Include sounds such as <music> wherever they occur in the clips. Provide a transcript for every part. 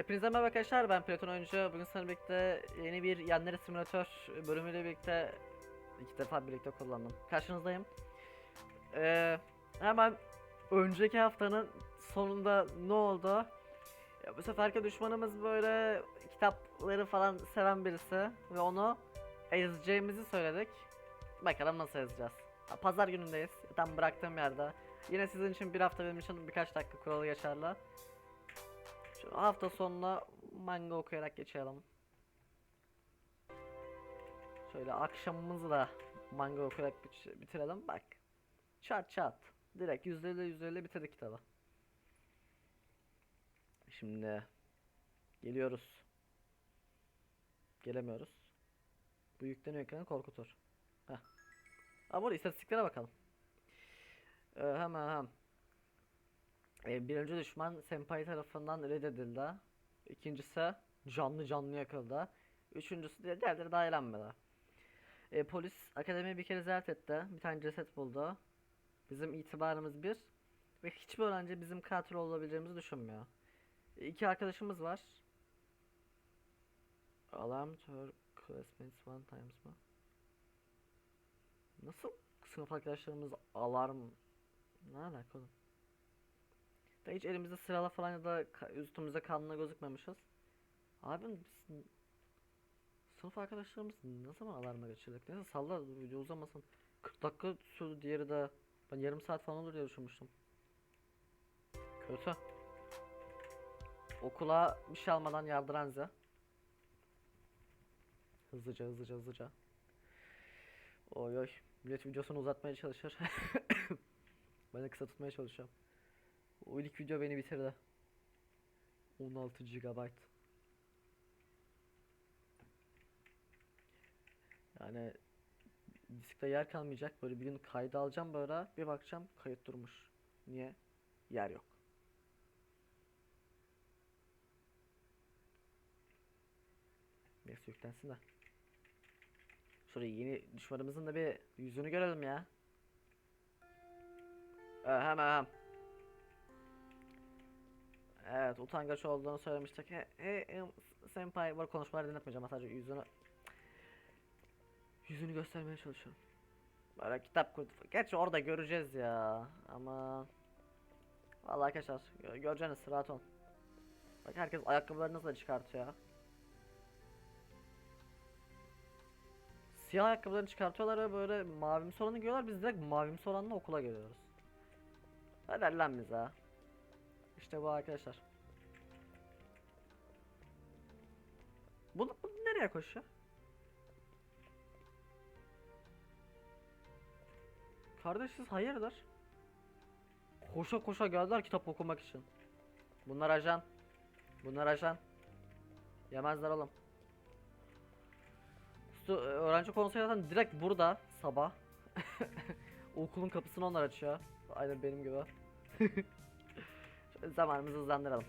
Hepinize merhaba arkadaşlar ben Platon Oyuncu. Bugün sizlerle birlikte yeni bir Yenleri Simülatör bölümüyle birlikte iki defa birlikte kullandım. Karşınızdayım. Ee, hemen önceki haftanın sonunda ne oldu? Ya bu seferki düşmanımız böyle kitapları falan seven birisi ve onu ezeceğimizi söyledik. Bakalım nasıl ezeceğiz. Pazar günündeyiz. Tam bıraktığım yerde. Yine sizin için bir hafta benim için birkaç dakika kuralı geçerli. Şu hafta sonuna manga okuyarak geçelim. Şöyle akşamımızı da manga okuyarak bit- bitirelim. Bak. Çat çat. Direkt yüzdeyle yüzdeyle bitirdik kitabı. Şimdi geliyoruz. Gelemiyoruz. Bu yükleniyor ekranı korkutur. Heh. Ama istatistiklere bakalım. Ee, hemen hemen. Ee, birinci düşman Senpai tarafından reddedildi. İkincisi canlı canlı yakıldı. Üçüncüsü de diğerleri daha eğlenmedi. Ee, polis akademiyi bir kere ziyaret etti. Bir tane ceset buldu. Bizim itibarımız bir. Ve hiçbir öğrenci bizim katil olabileceğimizi düşünmüyor. Ee, İki arkadaşımız var. Alarm to her classmates one times mı? Nasıl sınıf arkadaşlarımız alarm ne alaka? Da hiç elimizde silahla falan ya da üstümüzde kanla gözükmemişiz. Abi biz sınıf arkadaşlarımız ne zaman alarma geçirdik? Neyse salla video uzamasın. 40 dakika sürdü diğeri de ben yarım saat falan olur diye düşünmüştüm. Kötü. Okula bir şey almadan yardıran ze. Hızlıca hızlıca hızlıca. Oy oy. Millet videosunu uzatmaya çalışır. <coughs> ben de kısa tutmaya çalışıyorum. O ilk video beni bitirdi. 16 GB. Yani diskte yer kalmayacak. Böyle bir gün kaydı alacağım böyle. Bir bakacağım kayıt durmuş. Niye? Yer yok. Neyse yüklensin de. Şuraya yeni düşmanımızın da bir yüzünü görelim ya. Ee, hemen hemen. Evet utangaç olduğunu söylemiştik. He, he, em, senpai var konuşmaları dinletmeyeceğim sadece yüzünü yüzünü göstermeye çalışıyorum. Böyle kitap kurdu. Gerçi orada göreceğiz ya ama Vallahi arkadaşlar gö göreceğiniz rahat olun. Bak herkes ayakkabılarını nasıl çıkartıyor ya. Siyah ayakkabılarını çıkartıyorlar ve böyle mavimsi olanı görüyorlar. Biz direkt mavimsi olanla okula geliyoruz. Hadi lan bize. İşte bu arkadaşlar. Bu, bu nereye koşuyor? Kardeş siz hayırdır? Koşa koşa geldiler kitap okumak için. Bunlar ajan. Bunlar ajan. Yemezler oğlum. Su, öğrenci konseyi zaten direkt burada sabah. <laughs> Okulun kapısını onlar açıyor. Aynen benim gibi. <laughs> Zamanımızı hızlandıralım.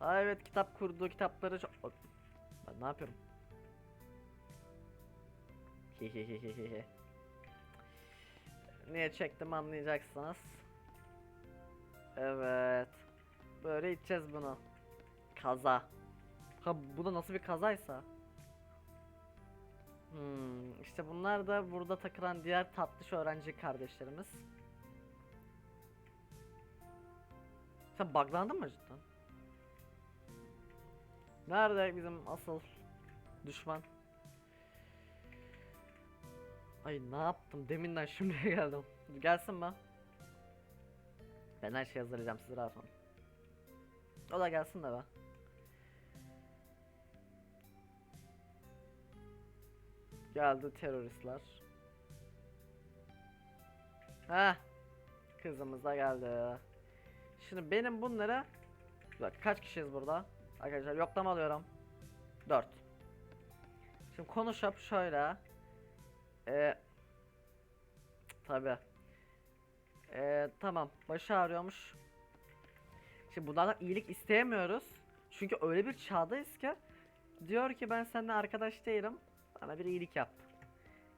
Aa evet kitap kurdu kitapları çok... Ben ne yapıyorum? Niye çektim anlayacaksınız. Evet. Böyle içeceğiz bunu. Kaza. Ha bu da nasıl bir kazaysa. Hmm, işte bunlar da burada takılan diğer tatlış öğrenci kardeşlerimiz. Sen buglandın mı cidden? Nerede bizim asıl düşman? Ay ne yaptım deminden şimdiye geldim. Gelsin mi? Ben her şeyi hazırlayacağım siz rahat olun. O da gelsin de be. Geldi teröristler. Ha, Kızımız da geldi. Şimdi benim bunlara Bak kaç kişiyiz burada? Arkadaşlar yoklama alıyorum. 4. Şimdi konuşup şöyle. Ee, tabi. Ee, tamam. Başı ağrıyormuş. Şimdi bunlardan iyilik isteyemiyoruz. Çünkü öyle bir çağdayız ki diyor ki ben seninle arkadaş değilim. Bana bir iyilik yap.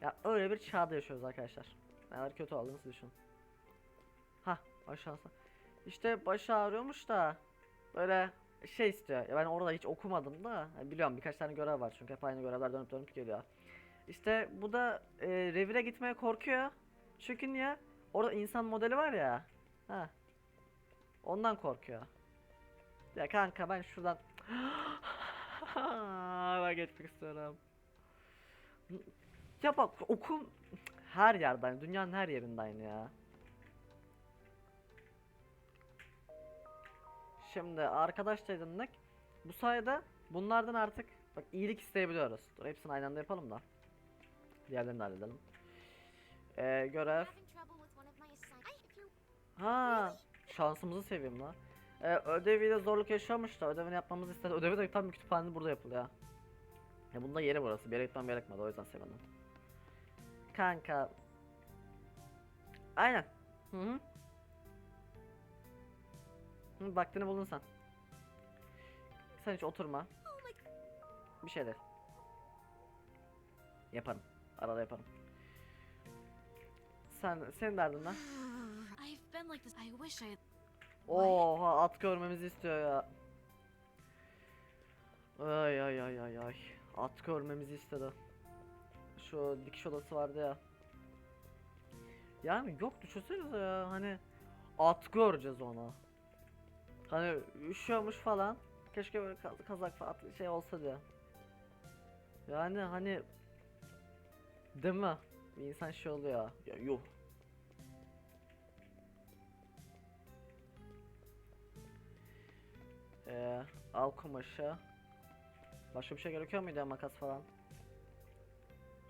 Ya öyle bir çağda yaşıyoruz arkadaşlar. Ne kadar kötü olduğunuzu düşünün. Ha aşağısı. İşte başı ağrıyormuş da böyle şey istiyor. Ya ben orada hiç okumadım da yani biliyorum birkaç tane görev var çünkü hep aynı görevler dönüp dönüp geliyor. İşte bu da e, revire gitmeye korkuyor. Çünkü niye? Orada insan modeli var ya. Ha. Ondan korkuyor. Ya kanka ben şuradan <gasps> ben geçmek istiyorum. Ya bak okul her yerde aynı. Dünyanın her yerinde aynı ya. Şimdi arkadaş da edindik. Bu sayede bunlardan artık bak iyilik isteyebiliyoruz. Dur hepsini aynı anda yapalım da. Diğerlerini de halledelim. Ee, görev. Ha, şansımızı seveyim la. Ee, ödeviyle zorluk yaşıyormuş da ödevini yapmamızı istedi. Ödevi de tam bir kütüphanede burada yapılıyor. Ya bunda yeri burası. Bir yere gitmem gerekmedi o yüzden sevindim. Kanka. Aynen. Hı hı. Hı, vaktini buldun sen. Sen hiç oturma. Bir şey de. Yaparım. Arada yaparım. Sen, senin derdin ne? I've been like this. I wish I had. Oha at görmemizi istiyor ya. Ay ay ay ay ay. At görmemizi istedi. Şu dikiş odası vardı ya. Yani yok düşünsenize ya hani at göreceğiz onu. Hani üşüyormuş falan. Keşke böyle ka- kazak falan şey olsa diye. Yani hani değil mi? Bir insan şey oluyor. Ya yuh. Ee, al kumaşı. Başka bir şey gerekiyor muydu ya makas falan?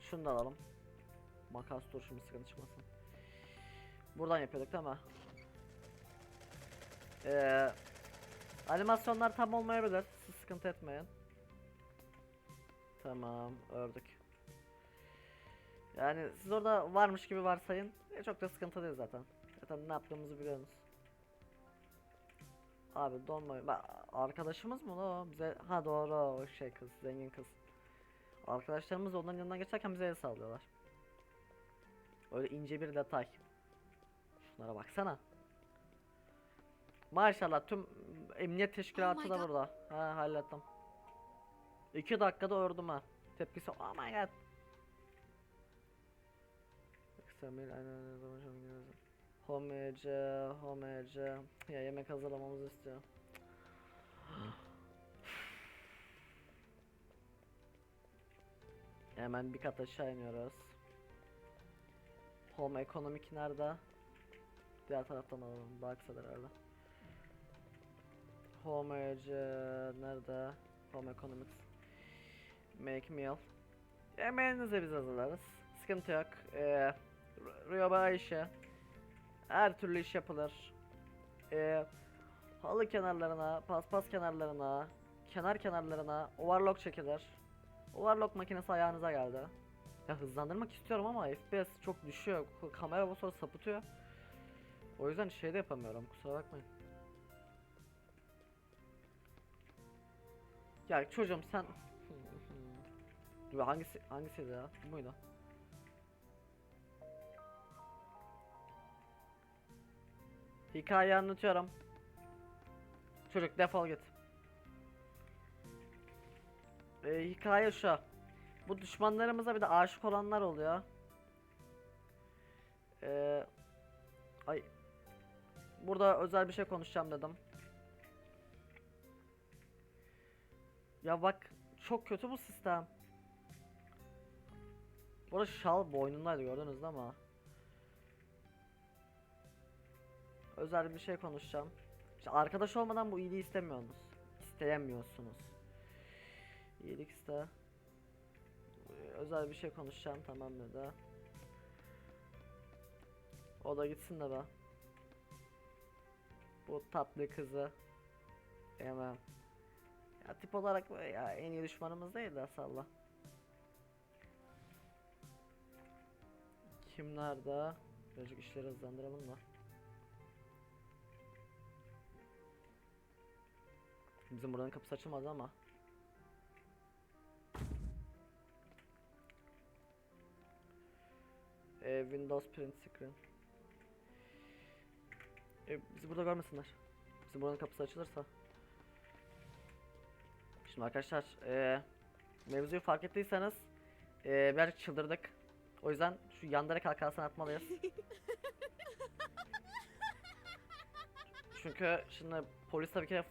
Şunu da alalım. Makas dur şimdi sıkıntı çıkmasın. Buradan yapıyorduk değil mi? Ee, animasyonlar tam olmayabilir. Siz sıkıntı etmeyin. Tamam ördük. Yani siz orada varmış gibi varsayın. E, çok da sıkıntı değil zaten. Zaten ne yaptığımızı biliyorsunuz. Abi donmayın. Bak arkadaşımız mı la o? Bize ha doğru o şey kız, zengin kız. Arkadaşlarımız da onların yanından geçerken bize el sallıyorlar. Öyle ince bir detay. Şunlara baksana. Maşallah tüm emniyet teşkilatı my da burada. Ha hallettim. 2 dakikada ördüm ha. Tepkisi oh my god. Ekstremil aynen öyle zaman çok İngilizce. Homece, homece. Ya yemek hazırlamamızı istiyor. <sighs> Hemen bir kat aşağı iniyoruz. Home ekonomik nerede? Diğer taraftan alalım. Daha kısadır herhalde. Homece nerede? Home economics. Make meal. Yemeğinizi biz hazırlarız. Sıkıntı yok. Ee, Rüya Ayşe. Her türlü iş yapılır. Ee, halı kenarlarına, paspas kenarlarına, kenar kenarlarına overlock çekilir. Overlock makinesi ayağınıza geldi. Ya hızlandırmak istiyorum ama FPS çok düşüyor. Kamera bu sonra sapıtıyor. O yüzden şey de yapamıyorum. Kusura bakmayın. Ya çocuğum sen Dur hangisi hangisiydi ya? Bu muydu? Hikaye anlatıyorum. Çocuk defol git. Ee, hikaye şu. Bu düşmanlarımıza bir de aşık olanlar oluyor. Ee, ay. Burada özel bir şey konuşacağım dedim. Ya bak çok kötü bu sistem. Burası şal boynundaydı gördünüz mi? Özel bir şey konuşacağım. İşte arkadaş olmadan bu iyiliği istemiyorsunuz. İsteyemiyorsunuz. İyilik iste. Özel bir şey konuşacağım tamam dedi. O da gitsin de be. Bu tatlı kızı. Yemem. Ya tip olarak ya en iyi düşmanımız değil de salla. Kim nerede? Birazcık işleri hızlandıralım da. Bizim buranın kapısı açılmadı ama. Ee, Windows print screen. Ee, bizi burada görmesinler. Bizim buranın kapısı açılırsa. Şimdi arkadaşlar eee mevzuyu fark ettiyseniz eee birazcık çıldırdık. O yüzden şu yandere kalkarsın atmalıyız. Çünkü şimdi polis tabii ki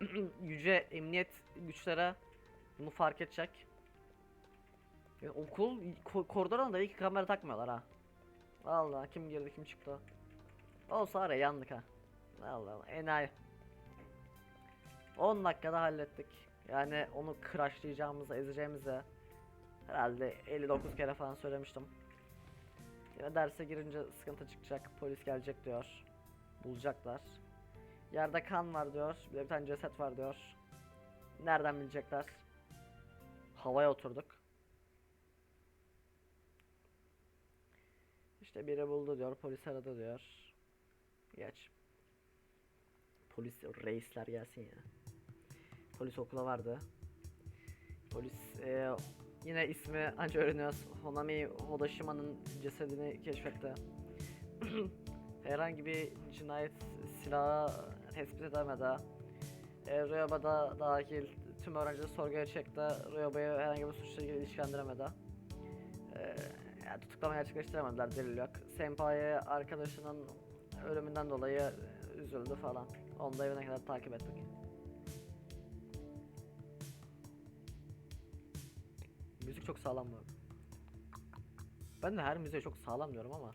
<clears throat> yüce emniyet güçlere bunu fark edecek. Ya okul ko koridoruna da iki kamera takmıyorlar ha. Vallahi kim girdi kim çıktı. Olsa araya yandık ha. Allah Allah enayi. 10 dakikada hallettik. Yani onu crushlayacağımızı, ezeceğimizi herhalde 59 kere falan söylemiştim. Yine derse girince sıkıntı çıkacak, polis gelecek diyor. Bulacaklar. Yerde kan var diyor, bir de bir tane ceset var diyor. Nereden bilecekler? Havaya oturduk. İşte biri buldu diyor, polis aradı diyor. Geç. Polis reisler gelsin ya. Polis okula vardı. Polis eee, yine ismi anca öğreniyoruz. Honami Hodoshima'nın cesedini keşfetti. <clears throat> Herhangi bir cinayet silahı tespit edemedi. E, Ryoba'da dahil tüm öğrencileri sorguya çekti. Ryoba'yı herhangi bir suçla ilişkilendiremedi. E, yani tutuklama gerçekleştiremediler delil yok. Senpai arkadaşının ölümünden dolayı e, üzüldü falan. Onu da evine kadar takip ettik. Çok sağlam bu. Ben de her müziğe çok sağlam diyorum ama.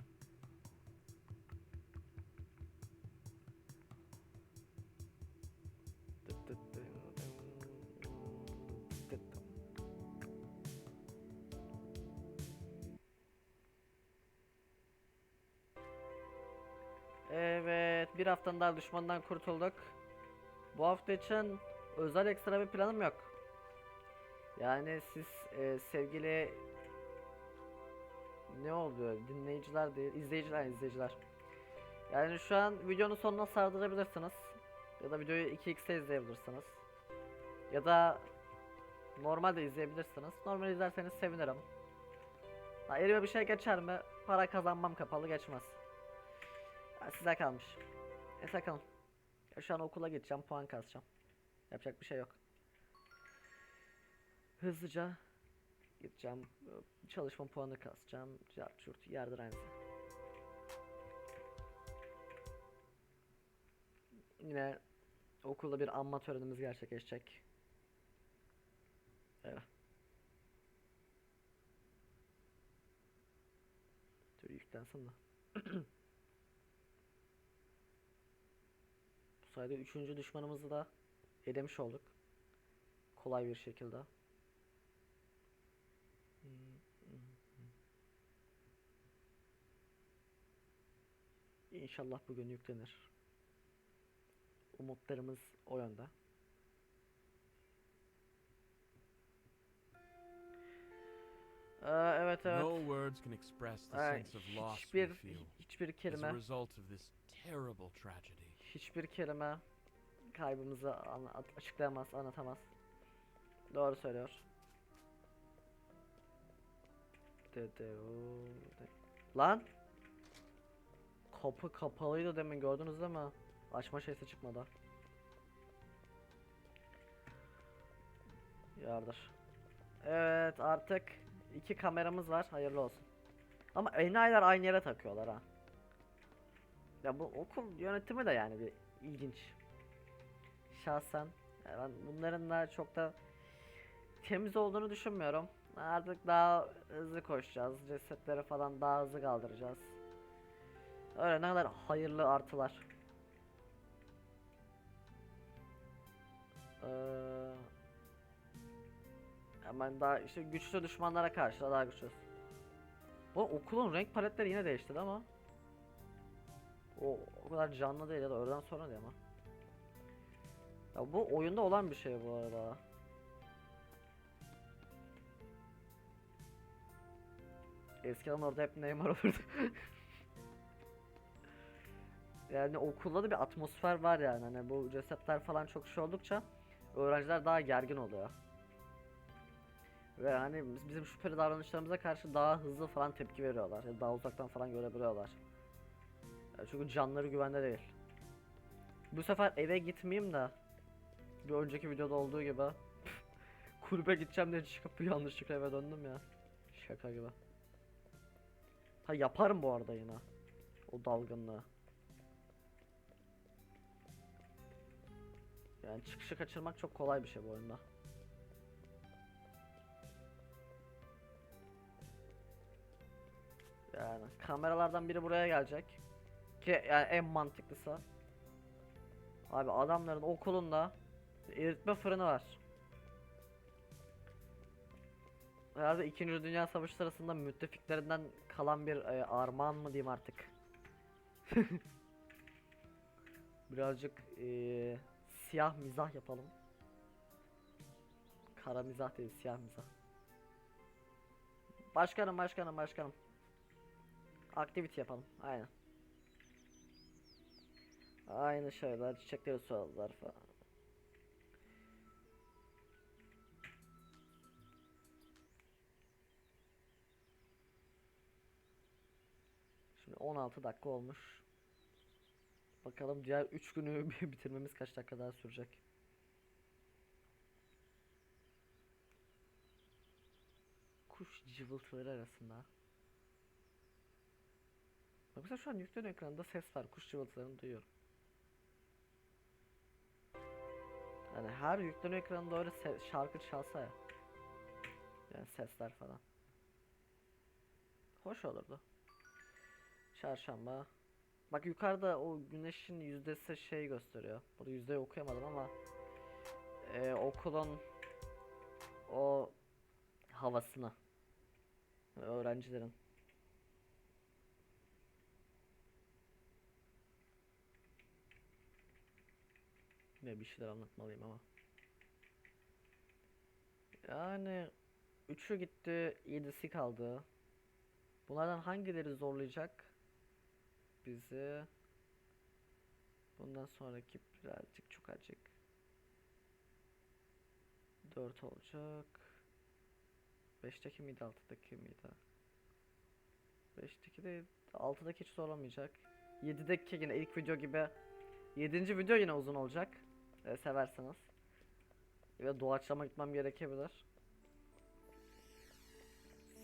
Evet, bir haftanın daha düşmandan kurtulduk. Bu hafta için özel ekstra bir planım yok. Yani siz e, sevgili ne oluyor? Dinleyiciler değil, izleyiciler, izleyiciler. Yani şu an videonun sonuna sardırabilirsiniz. Ya da videoyu 2x'te izleyebilirsiniz. Ya da normalde izleyebilirsiniz. Normal izlerseniz sevinirim. Ha, elime bir şey geçer mi? Para kazanmam kapalı geçmez. Ha, size kalmış. E sakın. Ya şu an okula gideceğim, puan kasacağım. Yapacak bir şey yok. Hızlıca gideceğim. Çalışma puanı kasacağım. Çurt yardır aynısı. Yine okulda bir anma törenimiz gerçekleşecek. Evet. Dur yüklensin de. <clears throat> Bu sayede üçüncü düşmanımızı da elemiş olduk. Kolay bir şekilde. İnşallah bugün yüklenir. Umutlarımız o yönde. Ee, evet evet. No words can express the Ee, sense of loss we hiçbir feel hiçbir as a kelime result of this terrible tragedy. hiçbir kelime kaybımızı anla- açıklayamaz, anlatamaz. Doğru söylüyor. Dede o Lan! Kapı kapalıydı demin gördünüz değil mi? Açma şeysi çıkmadı. Yardır. Evet artık iki kameramız var. Hayırlı olsun. Ama enayiler aynı yere takıyorlar ha. Ya bu okul yönetimi de yani bir ilginç. Şahsen yani ben bunların da çok da temiz olduğunu düşünmüyorum. Artık daha hızlı koşacağız. Cesetleri falan daha hızlı kaldıracağız. Öyle ne kadar hayırlı artılar. Ee, hemen daha işte güçlü düşmanlara karşı daha güçlü. Bu okulun renk paletleri yine değişti ama o o kadar canlı değil ya da öğleden sonra değil ama. Ya bu oyunda olan bir şey bu arada. Eskiden orada hep Neymar olurdu. <laughs> yani okulda da bir atmosfer var yani. Hani bu cesetler falan çok şey oldukça öğrenciler daha gergin oluyor. Ve hani biz- bizim şüpheli davranışlarımıza karşı daha hızlı falan tepki veriyorlar. Ya daha uzaktan falan görebiliyorlar. Ya çünkü canları güvende değil. Bu sefer eve gitmeyeyim de bir önceki videoda olduğu gibi <laughs> kulübe gideceğim diye çıkıp yanlışlıkla eve döndüm ya. Şaka gibi. Ha yaparım bu arada yine. O dalgınlığı. Yani çıkışı kaçırmak çok kolay bir şey bu oyunda. Yani kameralardan biri buraya gelecek. Ki yani en mantıklısı. Abi adamların okulunda eritme fırını var. Herhalde 2. Dünya Savaşı sırasında müttefiklerinden kalan bir e, armağan mı diyeyim artık. <laughs> Birazcık e, siyah mizah yapalım. Kara mizah değil siyah mizah. Başkanım başkanım başkanım. Aktivite yapalım. Aynen. Aynı şeyler, çiçekleri suladılar falan. Şimdi 16 dakika olmuş. Bakalım diğer 3 günü <laughs> bitirmemiz kaç dakika daha sürecek. Kuş cıvıltıları arasında. Bak mesela şu an yüklenen ekranda ses var. Kuş cıvıltılarını duyuyorum. Yani her yüklenen ekranında öyle şarkı çalsa ya. Yani sesler falan. Hoş olurdu. Çarşamba. Bak yukarıda o güneşin yüzdesi şey gösteriyor. Burada yüzdeyi okuyamadım ama eee, okulun o havasını öğrencilerin ne bir şeyler anlatmalıyım ama yani üçü gitti, yedisi kaldı. Bunlardan hangileri zorlayacak? Bizi. Bundan sonraki birazcık çok acık. 4 olacak. 5'teki miydi 6'daki miydi? 5'teki de 6'daki hiç zorlamayacak. 7'deki yine ilk video gibi. 7. video yine uzun olacak. E, severseniz ve doğaçlama gitmem gerekebilir.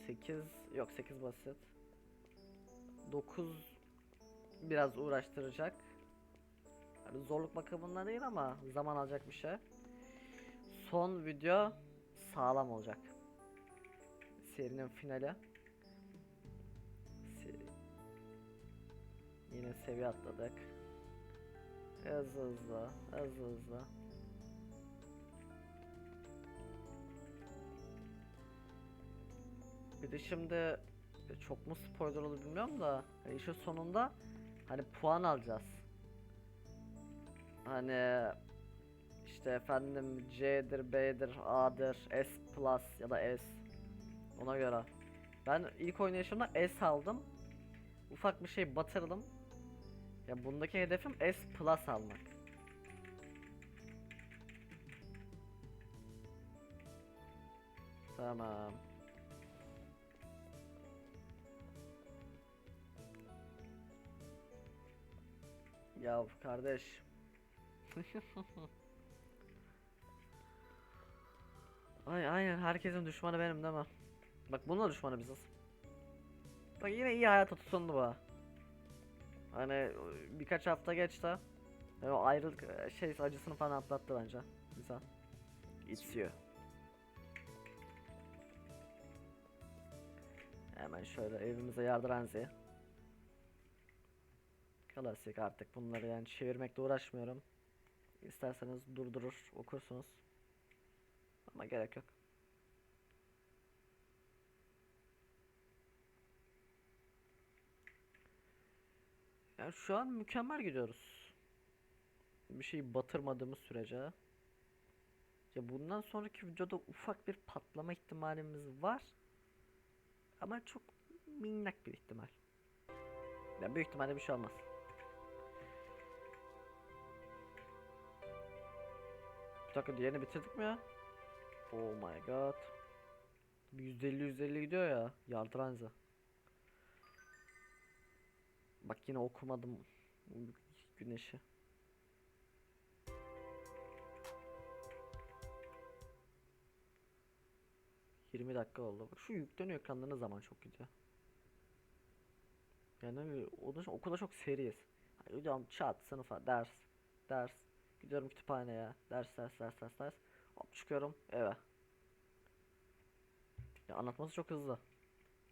8 yok 8 basit. 9 biraz uğraştıracak. Yani zorluk bakımından değil ama zaman alacak bir şey. Son video sağlam olacak. Serinin finali. Yine seviye atladık. Hızlı hızlı, hızlı hızlı. Bir de şimdi e, çok mu spoiler olur bilmiyorum da e, işin sonunda hani puan alacağız. Hani işte efendim C'dir, B'dir, A'dır, S plus ya da S. Ona göre. Ben ilk oynayışımda S aldım. Ufak bir şey batırdım. Ya bundaki hedefim S plus almak. Tamam. Ya kardeş. <laughs> Ay aynen herkesin düşmanı benim değil mi? Bak bununla düşmanı biziz. Bak yine iyi hayata tutundu bu. Hani birkaç hafta geçti. Yani o ayrılık e, şey acısını falan atlattı bence. Güzel. İçiyor. Hemen şöyle evimize yardıranzi. Klasik artık bunları yani çevirmekle uğraşmıyorum. İsterseniz durdurur okursunuz. Ama gerek yok. Yani şu an mükemmel gidiyoruz. Bir şey batırmadığımız sürece. Ya bundan sonraki videoda ufak bir patlama ihtimalimiz var. Ama çok minnak bir ihtimal. Ya büyük ihtimalle bir şey olmaz. Dakika diğerini bitirdik mi ya? Oh my god. %50 %50 gidiyor ya. Yardıranza. Bak yine okumadım güneşi. 20 dakika oldu. Bak şu yükleniyor ekranlarına zaman çok gidiyor. Yani o da o çok seriyiz. Hani hocam çat sınıfa ders ders gidiyorum kütüphaneye ders ders ders ders ders hop çıkıyorum eve. Ya anlatması çok hızlı.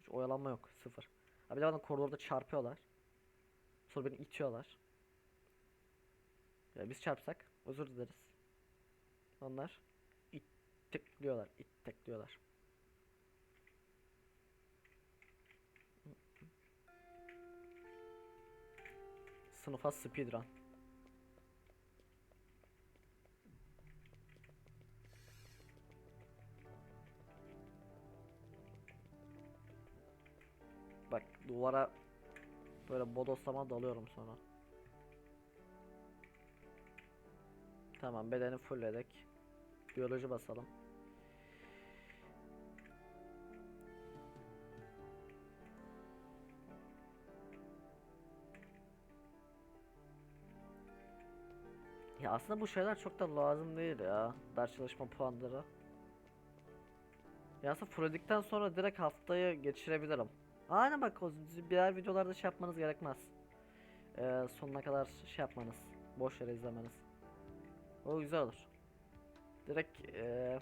Hiç oyalanma yok sıfır. Ha bir de koridorda çarpıyorlar. Sonra beni itiyorlar. Ya biz çarpsak özür dileriz. Onlar ittikliyorlar, ittikliyorlar. Sınıfa speedrun. Duvara böyle bodoslama dalıyorum sonra. Tamam bedeni fullledik. Biyoloji basalım. Ya aslında bu şeyler çok da lazım değil ya. Ders çalışma puanları. Ya aslında fulledikten sonra direkt haftayı geçirebilirim. Aynen bak o diğer videolarda şey yapmanız gerekmez. Ee, sonuna kadar şey yapmanız. Boş yere izlemeniz. O güzel olur. Direkt eee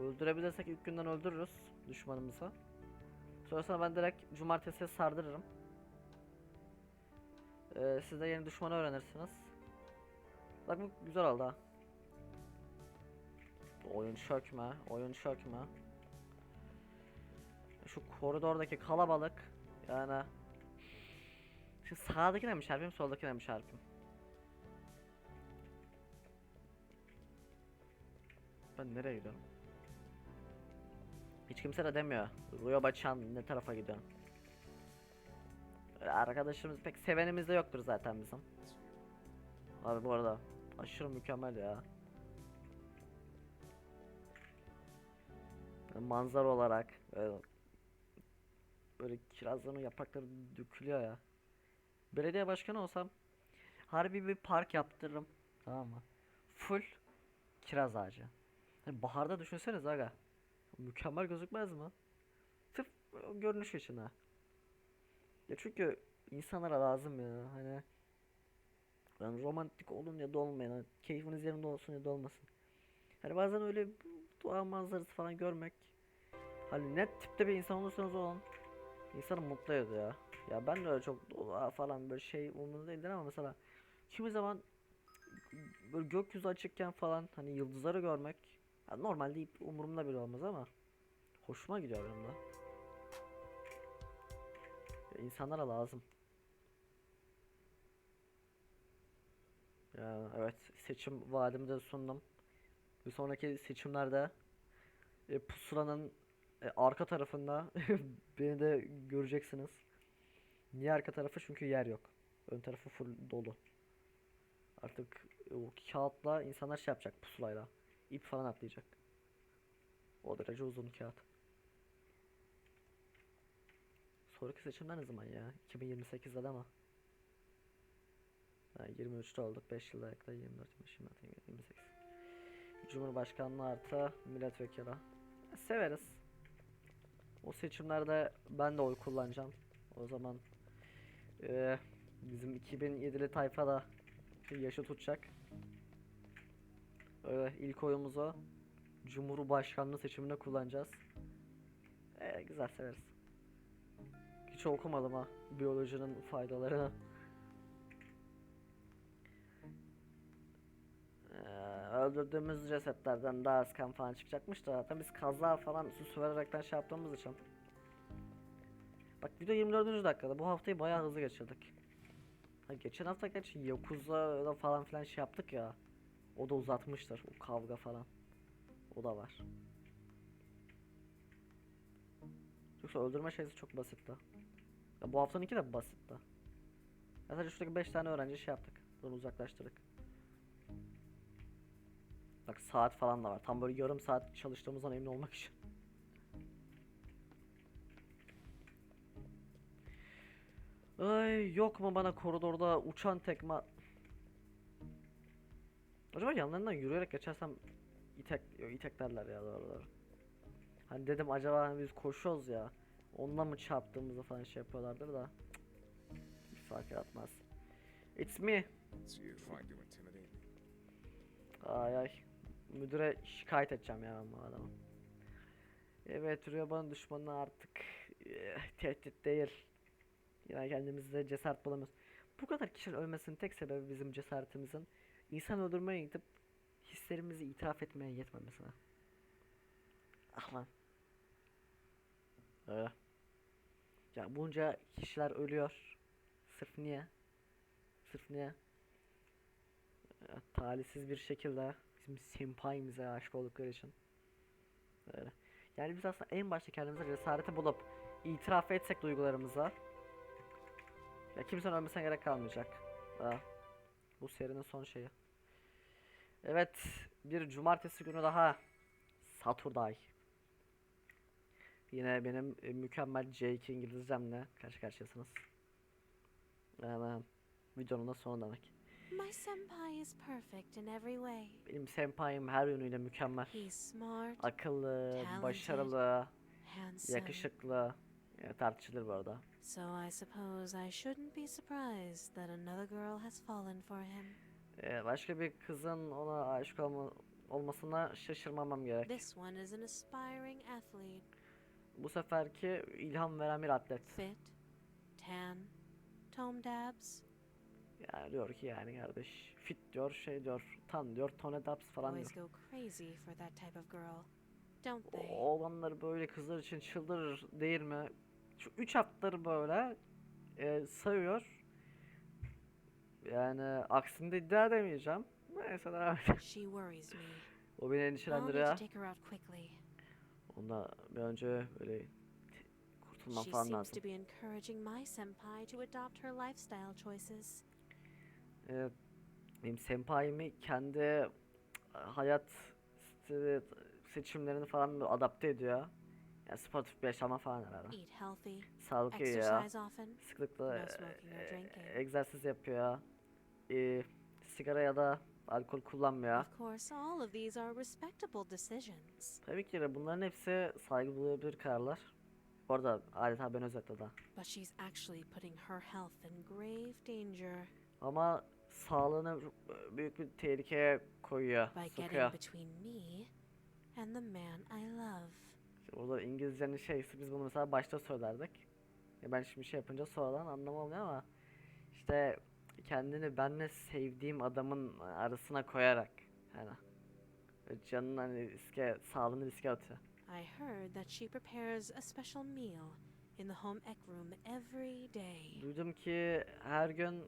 öldürebilirsek ilk günden öldürürüz düşmanımızı. Sonrasında ben direkt cumartesiye sardırırım. Eee siz de yeni düşmanı öğrenirsiniz. Bak bu güzel oldu ha. Oyun çökme, oyun çökme. Şu koridordaki kalabalık yani şu sağdakine mi çarpayım soldakine mi çarpayım? Ben nereye gidiyorum? Hiç kimse de demiyor. Ruyo Baçan ne tarafa gidiyor? Öyle Arkadaşlarımız pek sevenimiz de yoktur zaten bizim. Abi bu arada aşırı mükemmel ya. Manzara olarak böyle, böyle kirazların yaprakları dökülüyor ya. Belediye başkanı olsam harbi bir park yaptırırım. Tamam mı? Full kiraz ağacı. Hani baharda düşünseniz aga. Mükemmel gözükmez mi? Sırf görünüş için ha. Ya çünkü insanlara lazım ya hani. Yani romantik olun ya da olmayın. Hani keyfiniz yerinde olsun ya da olmasın. Hani bazen öyle doğa manzarası falan görmek. Hani net tipte bir insan olursanız olun. İnsanı mutlu ediyor ya. Ya ben de öyle çok falan böyle şey umurumda değildir ama mesela kimi zaman böyle gökyüzü açıkken falan hani yıldızları görmek ya normalde hiç umurumda bile olmaz ama hoşuma gidiyor benim de. Ya insanlara lazım. Ya evet seçim vaadimi de sundum. Bir sonraki seçimlerde e, pusulanın e, arka tarafında <laughs> beni de göreceksiniz. Niye arka tarafı? Çünkü yer yok. Ön tarafı full dolu. Artık o kağıtla insanlar şey yapacak pusulayla. İp falan atlayacak. O derece uzun kağıt. Sonraki seçimler ne zaman ya? 2028'de değil mi? Ha, 23'te olduk. 5 yılda yakla 24, 25, 26, 27, 28. Cumhurbaşkanlığı artı milletvekili. Severiz. O seçimlerde ben de oy kullanacağım. O zaman eee, bizim 2007'li tayfa da yaşı tutacak. Öyle ilk oyumuzu Cumhurbaşkanlığı seçiminde kullanacağız. Ee, güzel severiz. Hiç okumadım ha biyolojinin faydalarını. Öldürdüğümüz cesetlerden daha az kan falan çıkacakmış da zaten biz kaza falan süs vererekten şey yaptığımız için. Bak video 24. dakikada bu haftayı bayağı hızlı geçirdik. Ha, geçen hafta gerçi Yakuza'da falan filan şey yaptık ya. O da uzatmıştır o kavga falan. O da var. Yoksa öldürme şeysi çok basitti. Ya bu haftanınki de basitti. Ya sadece şuradaki 5 tane öğrenci şey yaptık. Bunu uzaklaştırdık. Bak saat falan da var. Tam böyle yarım saat çalıştığımızdan emin olmak için. Ay yok mu bana koridorda uçan tekme Acaba yanlarından yürüyerek geçersem itek yo, iteklerler ya doğru doğru. Hani dedim acaba hani biz koşuyoruz ya. Onunla mı çarptığımızda falan şey yapıyorlardır da. Hiç fark etmez. It's me. So you find you intimidating? Ay ay. Müdüre şikayet edeceğim ya ben bu adamı. Evet Rüyaban'ın düşmanı artık eh, tehdit değil. Yine kendimizde cesaret bulamıyoruz. Bu kadar kişinin ölmesinin tek sebebi bizim cesaretimizin insan öldürmeye gidip hislerimizi itiraf etmeye yetmemesine. Ah. Öyle. Ya bunca kişiler ölüyor. Sırf niye? Sırf niye? Ya, talihsiz bir şekilde bizim senpaimize aşık oldukları için. Öyle. Yani biz aslında en başta kendimize cesareti bulup itiraf etsek duygularımıza ya kimsenin ölmesine gerek kalmayacak. Ha. Bu serinin son şeyi. Evet, bir cumartesi günü daha Saturday. Yine benim e, mükemmel C2 İngilizcemle karşı karşıyasınız. Hemen videonun da sonu demek. My senpai is perfect in every way. Benim senpai'm her yönüyle mükemmel. He's smart, Akıllı, Talented. başarılı, handsome. yakışıklı. Ya, tartışılır bu arada. So I suppose I shouldn't be surprised that another girl has fallen for him. Ee, başka bir kızın ona aşık olma, olmasına şaşırmamam gerek. This one is an aspiring athlete. Bu seferki ilham veren bir atlet. Fit, tan, tome dabs. Yani diyor ki yani kardeş fit diyor şey diyor tan diyor tone daps falan diyor. go crazy for that type of girl, don't they? Oğlanlar böyle kızlar için çıldırır değil mi? Şu 3 haftadır böyle e, sayıyor. Yani aksini de iddia edemeyeceğim. Neyse devam edelim. She. O beni endişelendiriyor. Onunla bir önce böyle kurtulmam She falan seems lazım. to be encouraging my senpai to adopt her lifestyle choices. Evet, benim senpaimi kendi e, hayat seçimlerini falan adapte ediyor. Yani sportif bir yaşama falan herhalde. Eat healthy, Sağlık yiyor. Sıklıkla e, e, egzersiz yapıyor. E, sigara ya da alkol kullanmıyor. Tabii ki de bunların hepsi saygı duyulabilir kararlar. Bu arada adeta ben grave danger Ama sağlığını e, büyük bir tehlikeye koyuyor, by sokuyor. getting between me and the man I love. Orada İngilizcenin şeysi biz bunu mesela başta söylerdik. Ya ben şimdi şey yapınca sonradan anlamam ama işte kendini benle sevdiğim adamın arasına koyarak hani canını hani riske, sağlığını riske atıyor. I heard that she prepares a special meal in the home ec room every day. Duydum ki her gün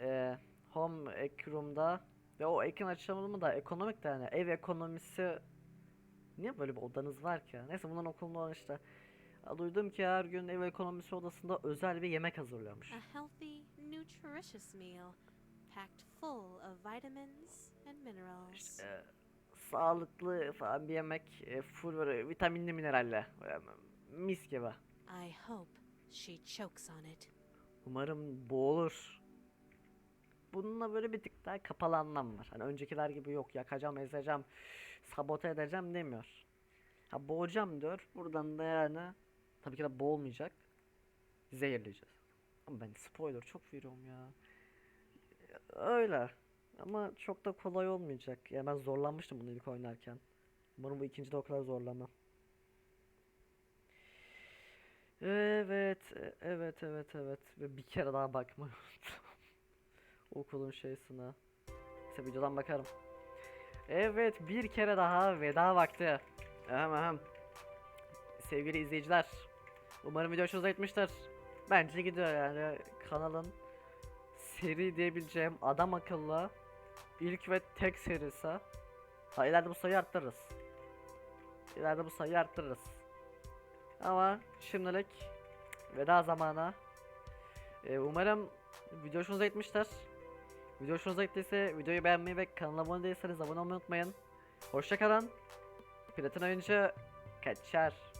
e, home ec room'da ve o ekran açılımı da ekonomik de yani ev ekonomisi niye böyle bir odanız var ki? Neyse bunların okulunda olan işte. Duydum ki her gün ev ekonomisi odasında özel bir yemek hazırlıyormuş. A healthy, nutritious meal packed full of vitamins and minerals. İşte, e, sağlıklı falan bir yemek, e, full böyle vitaminli mineralle, mis gibi. I hope she chokes on it. Umarım boğulur. Bununla böyle bir tık daha kapalı anlam var. Hani öncekiler gibi yok yakacağım, ezeceğim, sabote edeceğim demiyor. Ha boğacağım diyor. Buradan da yani tabii ki de boğulmayacak. Zehirleyeceğiz. Ama ben spoiler çok veriyorum ya. Öyle. Ama çok da kolay olmayacak. Yani ben zorlanmıştım bunu ilk oynarken. Umarım bu ikinci de o kadar zorlamam. Evet, e- evet, evet, evet. Ve bir kere daha unuttum. Okulun şeysine. Neyse videodan bakarım. Evet, bir kere daha veda vakti. Ahem ahem. Sevgili izleyiciler. Umarım video hoşunuza gitmiştir. Bence gidiyor yani kanalın seri diyebileceğim adam akıllı ilk ve tek serisi. Ha ileride bu sayıyı arttırırız. İleride bu sayıyı arttırırız. Ama şimdilik veda zamanı. Ee, umarım video hoşunuza gitmiştir. Video hoşunuza gittiyse videoyu beğenmeyi ve kanala abone değilseniz abone olmayı unutmayın. Hoşçakalın. Platin oyuncu kaçar.